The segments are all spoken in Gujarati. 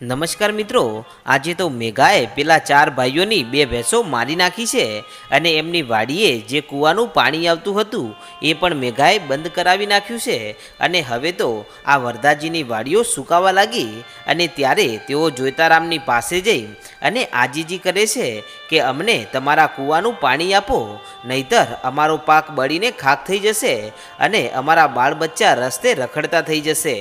નમસ્કાર મિત્રો, આજે તો મેઘાએ પેલા ચાર ભાઈઓની બે ભેંસો મારી નાખી છે અને એમની વાડીએ જે કૂવાનું પાણી આવતું હતું એ પણ મેઘાએ બંધ કરાવી નાખ્યું છે અને હવે તો આ વરદાજીની વાડીઓ સુકાવા લાગી અને ત્યારે તેઓ જોઈતારામની પાસે જઈ અને આજીજી કરે છે કે અમને તમારા કૂવાનું પાણી આપો, નહીતર અમારો પાક બળીને ખાક થઈ જશે અને અમારા બાળ બચ્ચા રસ્તે રખડતા થઈ જશે.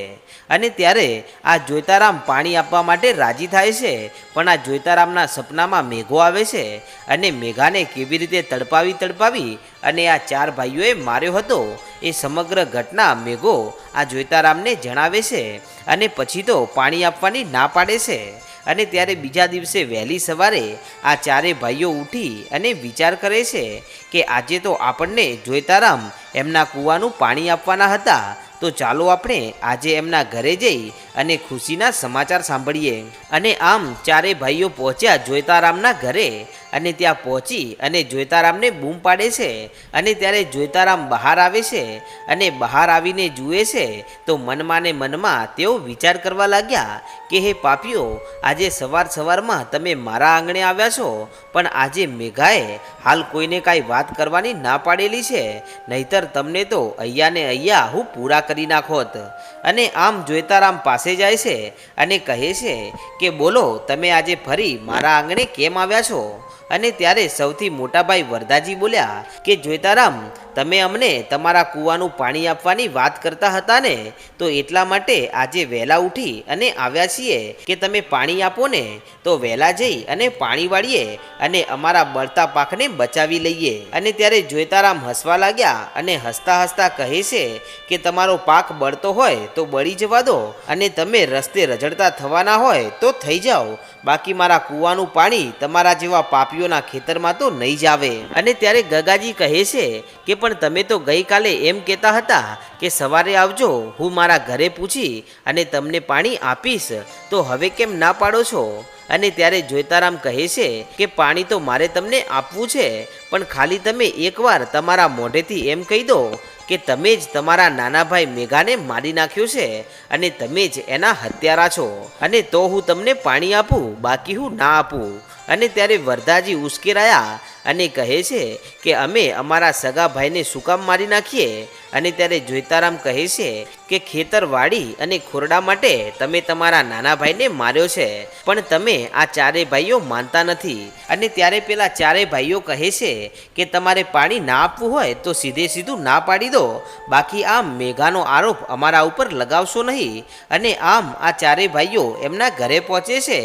અને ત્યારે આ જોઈતારામ પાણી આપવા માટે રાજી થાય છે, પણ આ જોઈતારામના સપનામાં મેઘો આવે છે અને મેઘાને કેવી રીતે તડપાવી તડપાવી અને આ ચાર ભાઈઓએ માર્યો હતો, એ સમગ્ર ઘટના મેઘો આ જોઈતારામને જણાવે છે અને પછી તો પાણી આપવાની ના પાડે છે. અને ત્યારે બીજા દિવસે વહેલી સવારે આ ચારે ભાઈઓ ઉઠી અને વિચાર કરે છે કે આજે તો આપણને જોઈતારામ એમના કૂવાનું પાણી આપવાના હતા. તો ચાલો આપણે આજે એમના ઘરે જઈ અને ખુશીના સમાચાર સાંભળીએ. અને આમ ચારે ભાઈઓ પહોંચ્યા જોઈતારામના ઘરે. અને ત્યાં પહોંચી અને જોઈતારામને બૂમ પાડે છે અને ત્યારે જોઈતારામ બહાર આવે છે અને બહાર આવીને જુએ છે, તો મનમાં ને મનમાં તેઓ વિચાર કરવા લાગ્યા કે, હે પાપીઓ, આજે સવાર સવારમાં તમે મારા આંગણે આવ્યા છો, પણ આજે મેઘાએ હાલ કોઈને કાંઈ વાત કરવાની ના પાડેલી છે, નહીતર તમને તો અહીંયા ને અહીંયા હું પૂરા કરી નાખોત. અને આમ જોઈતારામ પાસે જાય છે અને કહે છે કે, બોલો, તમે આજે ફરી મારા આંગણે કેમ આવ્યા છો? અને ત્યારે સૌથી મોટા ભાઈ વરદાજી બોલ્યા કે જોઈતારામ તમે અમને તમારા કૂવાનું પાણી આપવાની વાત કરતા હતા ને તો એટલા માટે આજે વહેલા ઉઠી અને આવ્યા છીએ કે તમે પાણી આપો ને તો વહેલા જઈ અને પાણી વાળીએ અને અમારા બળતા પાકને બચાવી લઈએ. અને ત્યારે જોઈતારામ હસવા લાગ્યા અને હસતા હસતા કહે છે કે તમારો પાક બળતો હોય તો બળી જવા દો, અને તમે રસ્તે રઝળતા થવાના હોય તો થઈ જાઓ. બાકી મારા કૂવાનું પાણી તમારા જેવા પાપીઓના ખેતરમાં તો નહીં જ આવે. અને ત્યારે ગગાજી કહે છે કે પણ તમે તો ગઈકાલે એમ કહેતા હતા કે સવારે આવજો, હું મારા ઘરે પૂછી અને તમને પાણી આપીશ. તો હવે કેમ ના પાડો છો? અને ત્યારે જોઈતારામ કહે છે કે પાણી તો મારે તમને આપવું છે, પણ ખાલી તમે એકવાર તમારા મોઢેથી એમ કહી દો કે તમે જ તમારા નાના ભાઈ મેઘાને મારી નાખ્યો છે અને તમે જ એના હત્યારા છો. અને તો હું તમને પાણી આપું, બાકી હું ના આપું. અને ત્યારે વરદાજી ઉશ્કેરાયા અને કહે છે કે અમે અમારા સગા ભાઈને શું કામ મારી નાખીએ અને ત્યારે જોઈતારામ કહે છે કે ખેતર વાડી અને ખોરડા માટે તમે તમારા નાના ભાઈને માર્યો છે, પણ તમે આ ચારે ભાઈઓ માનતા નથી. અને ત્યારે પેલા ચારે ભાઈઓ કહે છે કે તમારે પાણી ના આપવું હોય તો સીધે સીધું ના પાડી દો. બાકી આમ મેઘાનો આરોપ અમારા ઉપર લગાવશો નહીં. અને આમ આ ચારે ભાઈઓ એમના ઘરે પહોંચે છે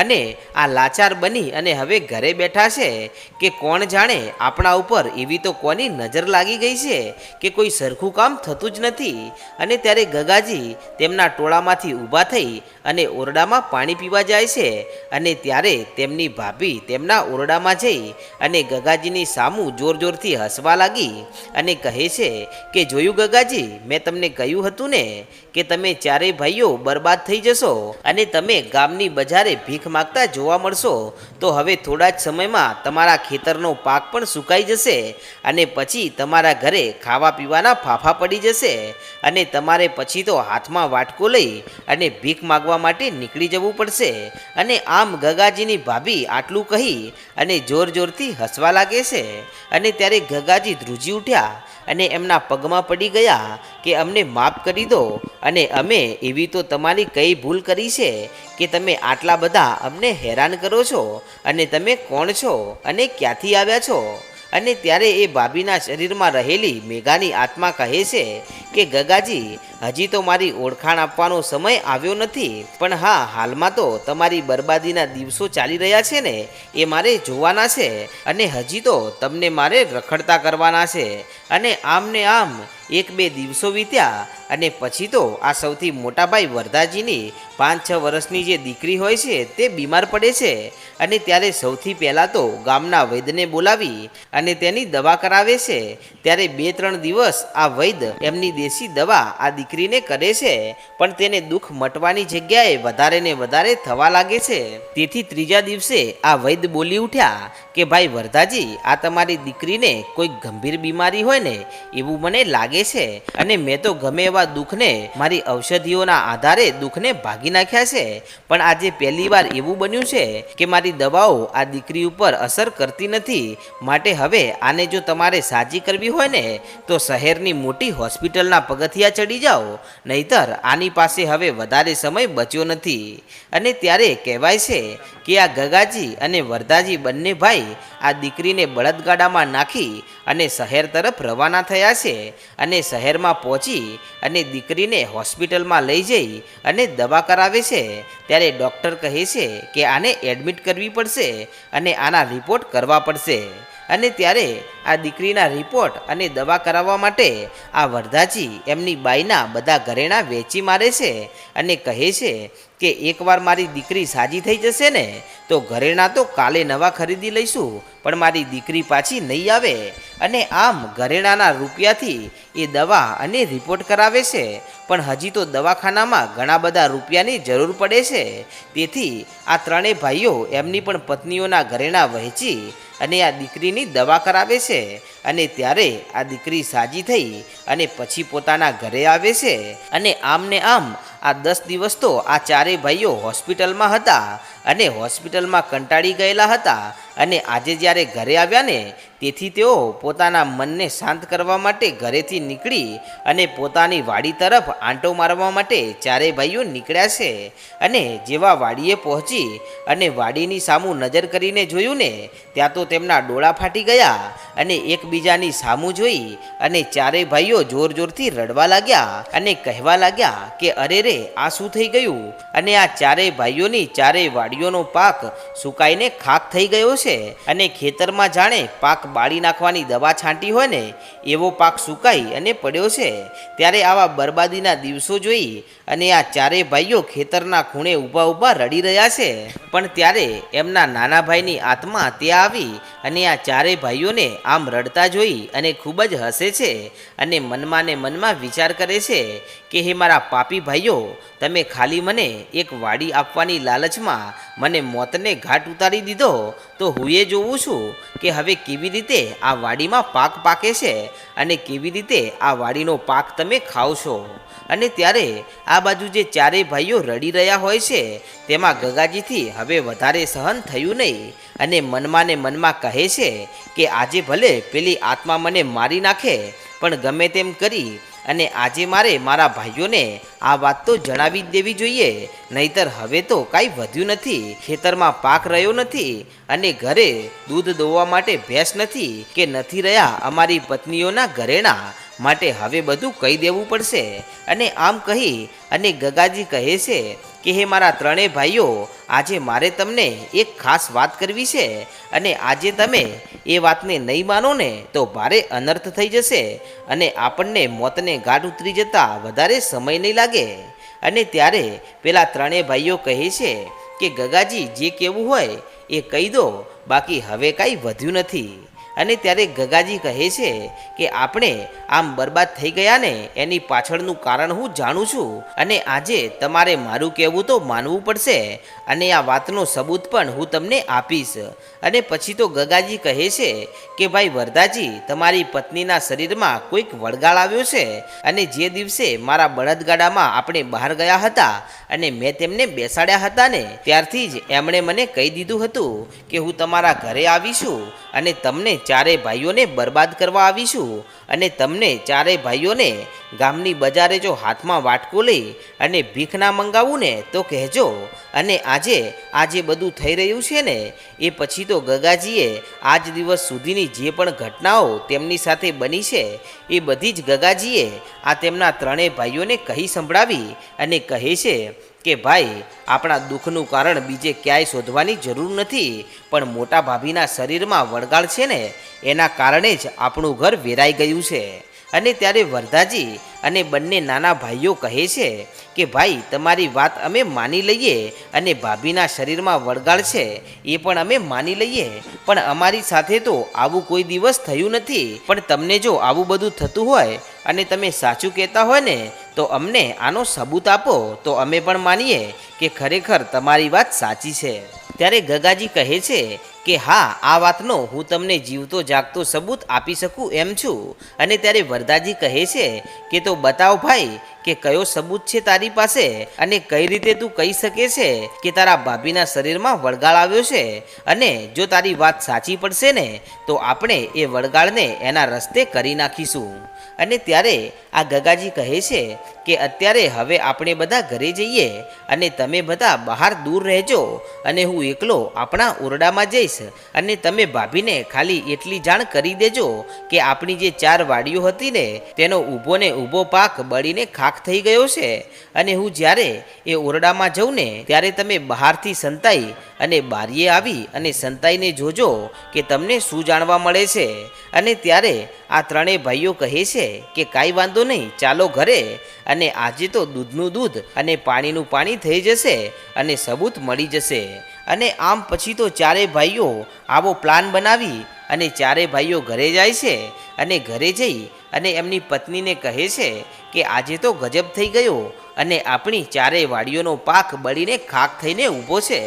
અને આ લાચાર બની અને હવે ઘરે બેઠા છે કે કોણ જાણે આપણા ઉપર એવી તો કોની નજર લાગી ગઈ છે કે કોઈ સરખું કામ થતું જ નથી. અને ત્યારે ગગાજી તેમના ટોળામાંથી ઊભા થઈ અને ઓરડામાં પાણી પીવા જાય છે. અને ત્યારે તેમની ભાભી તેમના ઓરડામાં જઈ અને ગગાજીની સામું જોર જોરથી હસવા લાગી અને કહે છે કે, જોયું ગગાજી, મેં તમને કહ્યું હતું ને કે તમે ચારેય ભાઈઓ બરબાદ થઈ જશો અને તમે ગામની બજારે ભીખ માગતા જોવા મળશો. તો હવે થોડા જ સમયમાં તમારા ખેતરનો પાક પણ સુકાઈ જશે અને પછી તમારા ઘરે ખાવા પીવાના ફાફા પડી જશે અને તમારે પછી તો હાથમાં વાટકો લઈ અને ભીખ માગવા માટે નીકળી જવું પડશે. અને આમ ગગાજીની ભાભી આટલું કહી અને જોર જોરથી હસવા લાગે છે. અને ત્યારે ગગાજી ધ્રુજી ઉઠ્યા અને એમના પગમાં પડી ગયા કે અમને માફ કરી દો. અને અમે એવી તો તમારી કઈ ભૂલ કરી છે કે તમે આટલા બધા અમને હેરાન કરો છો? અને તમે કોણ છો? અને ક્યાંથી આવ્યા છો? અને ત્યારે એ ભાભીના શરીરમાં રહેલી મેઘાની આત્મા કહે છે કે ગગાજી, હજી તો મારી ઓળખાણ આપવાનો સમય આવ્યો નથી, પણ હા, હાલમાં તો તમારી બરબાદીના દિવસો ચાલી રહ્યા છે ને, એ મારે જોવાના છે, અને હજી તો તમને મારે રખડતા કરવાના છે, અને આમ ને આમ એક બે દિવસો વીત્યા, અને પછી તો આ સૌથી મોટાભાઈ વરદાજીની પાંચ છ વર્ષની જે દીકરી હોય છે, તે બીમાર પડે છે, અને ત્યારે સૌથી પહેલાં તો ગામના વૈદ્યને બોલાવી, અને તેની દવા કરાવે છે, ત્યારે બે ત્રણ દિવસ આ વૈદ્ય એમની દેશી દવા આ દીકરીને કરે છે, પણ તેને દુઃખ મટવાની જગ્યાએ વધારે ને વધારે થવા લાગે છે. તેથી ત્રીજા દિવસે આ વૈદ્ય બોલી ઉઠ્યા કે, ભાઈ વરદાજી, આ તમારી દીકરીને કોઈ ગંભીર બીમારી હોય ને એવું મને લાગે છે અને મેં તો ગમે એવા દુઃખને મારી ઔષધિઓના આધારે દુઃખને ભાગી નાખ્યા છે, પણ આજે પહેલી વાર એવું બન્યું છે કે મારી દવાઓ આ દીકરી ઉપર અસર કરતી નથી. માટે હવે આને જો તમારે સાજી કરવી હોય ને, તો શહેરની મોટી હોસ્પિટલના પગથિયા ચડી જાઓ, નહીતર આની પાસે હવે વધારે સમય બચ્યો નથી. અને ત્યારે કહેવાય છે કે આ ગગાજી અને વરદાજી બંને ભાઈ આ દીકરીને બળદગાડામાં નાખી અને શહેર તરફ રવાના થયા છે અને શહેરમાં પહોંચી અને દીકરીને હોસ્પિટલમાં લઈ જઈ અને દવા કરાવે છે. ત્યારે ડૉક્ટર કહે છે કે આને એડમિટ કરવી પડશે અને આના રિપોર્ટ કરવા પડશે. અને ત્યારે આ દીકરીના રિપોર્ટ અને દવા કરાવવા માટે આ વરદાજી એમની બાઈના બધા ઘરેણાં વેચી મારે છે અને કહે છે કે એકવાર મારી દીકરી સાજી થઈ જશે ને, તો ઘરેણાં તો કાલે નવા ખરીદી લઈશું, પણ મારી દીકરી પાછી નહીં આવે. અને આમ ઘરેણાના રૂપિયાથી એ દવા અને રિપોર્ટ કરાવે છે. પણ હજી તો દવાખાનામાં ઘણા બધા રૂપિયાની જરૂર પડે છે. તેથી આ ત્રણેય ભાઈઓ એમની પણ પત્નીઓના ઘરેણાં વહેંચી અને આ દીકરીની દવા કરાવે છે. અને ત્યારે આ દીકરી સાજી થઈ અને પછી પોતાના ઘરે આવે છે. અને આમને આમ આ દસ દિવસ તો આ ચારેય ભાઈઓ હોસ્પિટલમાં હતા અને હોસ્પિટલમાં કંટાળી ગયેલા હતા. અને આજે જ્યારે ઘરે આવ્યા ને, તેથી તેઓ પોતાના મનને શાંત કરવા માટે ઘરેથી નીકળી અને પોતાની વાડી તરફ આંટો મારવા માટે ચારેય ભાઈઓ નીકળ્યા છે. અને જેવા વાડીએ પહોંચી અને વાડીની સામું નજર કરીને જોયું ને, ત્યાં તો તેમના ડોળા ફાટી ગયા અને એકબીજાની સામું જોઈ અને ચારેય ભાઈઓ જોર જોરથી રડવા લાગ્યા અને કહેવા લાગ્યા કે, અરે રે, આ શું થઈ ગયું? અને આ ચારેય ભાઈઓની ચારેય વાડીઓનો પાક સુકાઈને ખાક થઈ ગયો છે. અને ખેતરમાં જાણે પાક બાળી નાખવાની દવા છાંટી હોય ને, એવો પાક સુકાઈ અને પડ્યો છે. ત્યારે આવા બરબાદીના દિવસો જોઈ અને આ ચારેય ભાઈઓ ખેતરના ખૂણે ઊભા ઊભા રડી રહ્યા છે. પણ ત્યારે એમના નાના ભાઈની આત્મા ત્યાં આવી અને આ ચારેય ભાઈઓને આમ રડતા જોઈ અને ખૂબ જ હસે છે અને મનમાં ને મનમાં વિચાર કરે છે કે, હે મારા પાપી ભાઈઓ, તમે ખાલી મને એક વાડી આપવાની લાલચમાં મને મોતને ઘાટ ઉતારી દીધો. તો હું એ જોઉં છું કે હવે કેવી રીતે આ વાડીમાં પાક પાકે છે અને કેવી રીતે આ વાડીનો પાક તમે ખાવ છો. અને ત્યારે આ બાજુ જે ચારેય ભાઈઓ રડી રહ્યા હોય છે, તેમાં ગગાજીથી હવે વધારે સહન થયું નહીં. અને મનમાં મનમાં કહે છે કે, આજે ભલે પેલી આત્મા મને મારી નાખે, પણ ગમે તેમ કરી. અને આજે મારે મારા ભાઈઓને આ વાત તો જણાવી જ દેવી જોઈએ. નહીતર હવે તો કાંઈ વધ્યું નથી. ખેતરમાં પાક રહ્યો નથી. અને ઘરે દૂધ દોવા માટે ભેંસ નથી કે નથી રહ્યા અમારી પત્નીઓના ઘરેણા. માટે હવે બધું કહી દેવું પડશે. અને આમ કહી અને ગગાજી કહે છે કે, હે મારા ત્રણેય ભાઈઓ, આજે મારે તમને એક ખાસ વાત કરવી છે. અને આજે તમે એ વાતને નહીં માનો ને, તો ભારે અનર્થ થઈ જશે. અને આપણને મોતને ગાઢ ઉતરી જતા વધારે સમય નહીં લાગે. અને ત્યારે પેલા ત્રણેય ભાઈઓ કહે છે કે, ગગાજી, જે કહેવું હોય એ કહી દો. બાકી હવે કાંઈ વધ્યું નથી. અને ત્યારે ગગાજી કહે છે કે આપણે આમ બરબાદ થઈ ગયા ને એની પાછળનું કારણ હું જાણું છું અને આજે તમારે મારું કહેવું તો માનવું પડશે અને આ વાતનો સબૂત પણ હું તમને આપીશ. અને પછી તો ગગાજી કહે છે કે ભાઈ વરદાજી, તમારી પત્નીના શરીરમાં કોઈક વળગાળ આવ્યો છે અને જે દિવસે મારા બળદગાડામાં આપણે બહાર ગયા હતા અને મેં તેમને બેસાડ્યા હતા ને ત્યારથી જ એમણે મને કહી દીધું હતું કે હું તમારા ઘરે આવીશું અને તમને ચારે ભાઈઓને બરબાદ કરવા આવીશું અને તમને ચારે ભાઈઓને ગામની બજારે જો હાથમાં વાટકો લઈ અને ભીખ ના મંગાવું ને તો કહેજો. અને આજે આ જે બધું થઈ રહ્યું છે ને, એ પછી તો ગગાજીએ આજ દિવસ સુધીની જે પણ ઘટનાઓ તેમની સાથે બની છે, એ બધી જ ગગાજીએ આ તેમના ત્રણેય ભાઈઓને કહી સંભળાવી અને કહે છે કે ભાઈ, આપણા દુઃખનું કારણ બીજે ક્યાંય શોધવાની જરૂર નથી, પણ મોટા ભાભીના શરીરમાં વળગાળ છે ને, એના કારણે જ આપણું ઘર વેરાઈ ગયું છે. અને ત્યારે વરદાજી અને બંને નાના ભાઈઓ કહે છે કે, ભાઈ, તમારી વાત અમે માની લઈએ અને ભાભીના શરીરમાં વળગાળ છે, એ પણ અમે માની લઈએ. પણ અમારી સાથે તો આવું કોઈ દિવસ થયું નથી. પણ તમને જો આવું બધું થતું હોય અને તમે સાચું કહેતા હોય ને તો અમને આનો સબૂત આપો, તો અમે પણ માનીએ કે ખરેખર તમારી વાત સાચી છે. ત્યારે ગગાજી કહે છે કે, હા, આ વાતનો હું તમને જીવતો જાગતો સબૂત આપી શકું એમ છું. અને ત્યારે વરદાજી કહે છે કે, તો બતાવ ભાઈ કે કયો સબૂત છે તારી પાસે? અને કઈ રીતે તું કહી શકે છે કે તારા ભાભીના શરીરમાં વળગાળ આવ્યો છે? અને જો તારી વાત સાચી પડશે ને, તો આપણે એ વળગાળને એના રસ્તે કરી નાખીશું. અને ત્યારે આ ગગાજી કહે છે કે અત્યારે હવે આપણે બધા ઘરે જઈએ અને તમે બધા બહાર દૂર રહેજો અને હું એકલો આપણા ઓરડામાં જઈશ. અને તમે ભાભીને ખાલી એટલી જાણ કરી દેજો કે આપણી જે ચાર વાડીઓ હતી ને, તેનો ઊભો ને ઊભો પાક બળીને ખાખ થઈ ગયો છે અને હું જ્યારે એ ઓરડામાં જઉં ને ત્યારે તમે બહારથી સંતાઈ અને બારીએ આવી અને સંતાઈને જોજો કે તમને શું જાણવા મળે છે. અને ત્યારે આ ત્રણેય ભાઈઓ કહે છે કે કાંઈ વાંધો નહીં, ચાલો ઘરે. અને આજે તો દૂધનું દૂધ અને પાણીનું પાણી થઈ જશે અને સબૂત મળી જશે. અને આમ પછી તો ચારેય ભાઈઓ આવો પ્લાન બનાવી અને ચારેય ભાઈઓ ઘરે જાય છે. અને ઘરે જઈ અને એમની પત્નીને કહે છે કે આજે તો ગજબ થઈ ગયો અને આપણી ચારેય વાડીઓનો પાક બળીને ખાક થઈને ઊભો છે.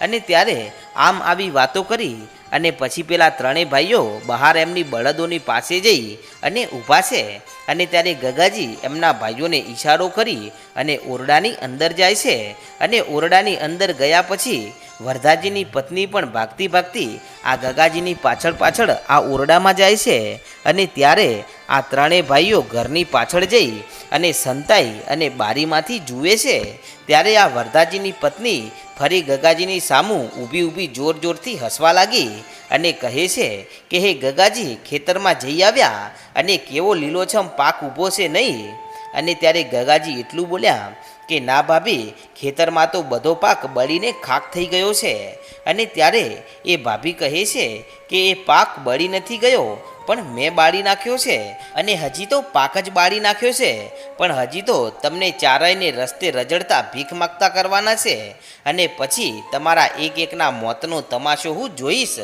અને ત્યારે આમ આવી વાતો કરી અને પછી પેલા ત્રણેય ભાઈઓ બહાર એમની બળદોની પાસે જઈ અને ઊભા છે. અને ત્યારે ગગાજી એમના ભાઈઓને ઈશારો કરી અને ઓરડાની અંદર જાય છે. અને ઓરડાની અંદર ગયા પછી વરદાજીની પત્ની પણ ભાગતી ભાગતી આ ગગાજીની પાછળ પાછળ આ ઓરડામાં જાય છે. અને ત્યારે આ ત્રણેય ભાઈઓ ઘરની પાછળ જઈ અને સંતાઈ અને બારીમાંથી જુએ છે. ત્યારે આ વરદાજીની પત્ની ફરી ગગાજીની સામું ઊભી ઊભી જોર જોરથી હસવા લાગી અને કહે છે કે, હે ગગાજી, ખેતરમાં જઈ આવ્યા અને કેવો લીલોછમ પાક ઊભો છે નહીં? અને ત્યારે ગગાજી એટલું બોલ્યા કે, ના ભાભી, ખેતરમાં તો બધો પાક બળીને ખાક થઈ ગયો છે. અને ત્યારે એ ભાભી કહે છે કે, એ પાક બળી નથી ગયો પણ મેં બાળી નાખ્યો છે અને હજી તો પાક જ બાળી નાખ્યો છે. પણ હજી તો તમને ચારાઈને રસ્તે રજડતા ભીખ માગતા કરવાના છે. અને પછી તમારા એક એકના મોતનો તમાશો હું જોઈશ.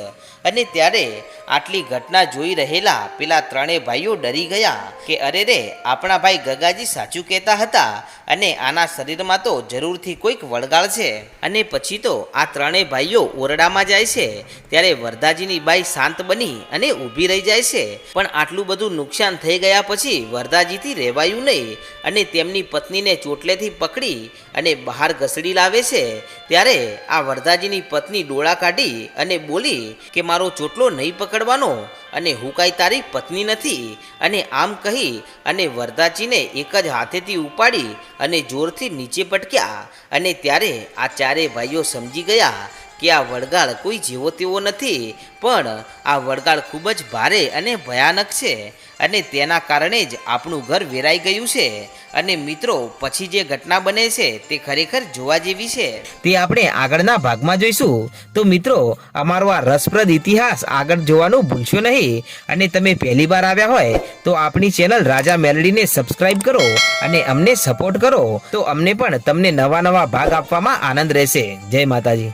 અને ત્યારે આટલી ઘટના જોઈ રહેલા પેલા ત્રણેય ભાઈઓ ડરી ગયા કે અરે રે, આપણા ભાઈ ગગાજી સાચું કહેતા હતા અને આના શરીરમાં તો જરૂરથી કોઈક વળગાળ છે. અને પછી તો આ ત્રણેય ભાઈઓ ઓરડામાં જાય છે. ત્યારે વરદાજીની બાઈ શાંત બની અને ઊભી રહી જાય છે. પણ આટલું બધું નુકસાન થઈ ગયા પછી વરદાજીથી રહેવાયું નહીં અને તેમની પત્નીને ચોટલેથી પકડી અને બહાર ઘસડી લાવે છે. ત્યારે આ વરદાજીની પત્ની ડોળા કાઢી અને બોલી કે મારો ચોટલો નહીં પકડવાનો અને હું કાંઈ તારી પત્ની નથી. અને આમ કહી અને વરદાજીને એક જ હાથેથી ઉપાડી અને જોરથી નીચે પટક્યા અને ત્યારે આ ચારેય ભાઈઓ સમજી ગયા કે આ વડગાળ કોઈ જેવો તેવો નથી, પણ આ વડગાળ ખૂબ જ ભારે અને ભયાનક છે અને તેના કારણે જ આપણું ઘર વેરાઈ ગયું છે. અને મિત્રો, પછી જે ઘટના બને છે તે ખરેખર જોવા જેવી છે. તે આપણે આગળના ભાગમાં જોઈશું. તો મિત્રો, અમારો આ રસપ્રદ ઇતિહાસ આગળ જોવાનું ભૂલશો નહીં. અને તમે પહેલી વાર આવ્યા હોય, તો આપણી ચેનલ રાજા મેલડીને સબસ્ક્રાઇબ કરો અને અમને સપોર્ટ કરો. તો અમને પણ તમને નવા નવા ભાગ આપવામાં આનંદ રહેશે. જય માતાજી.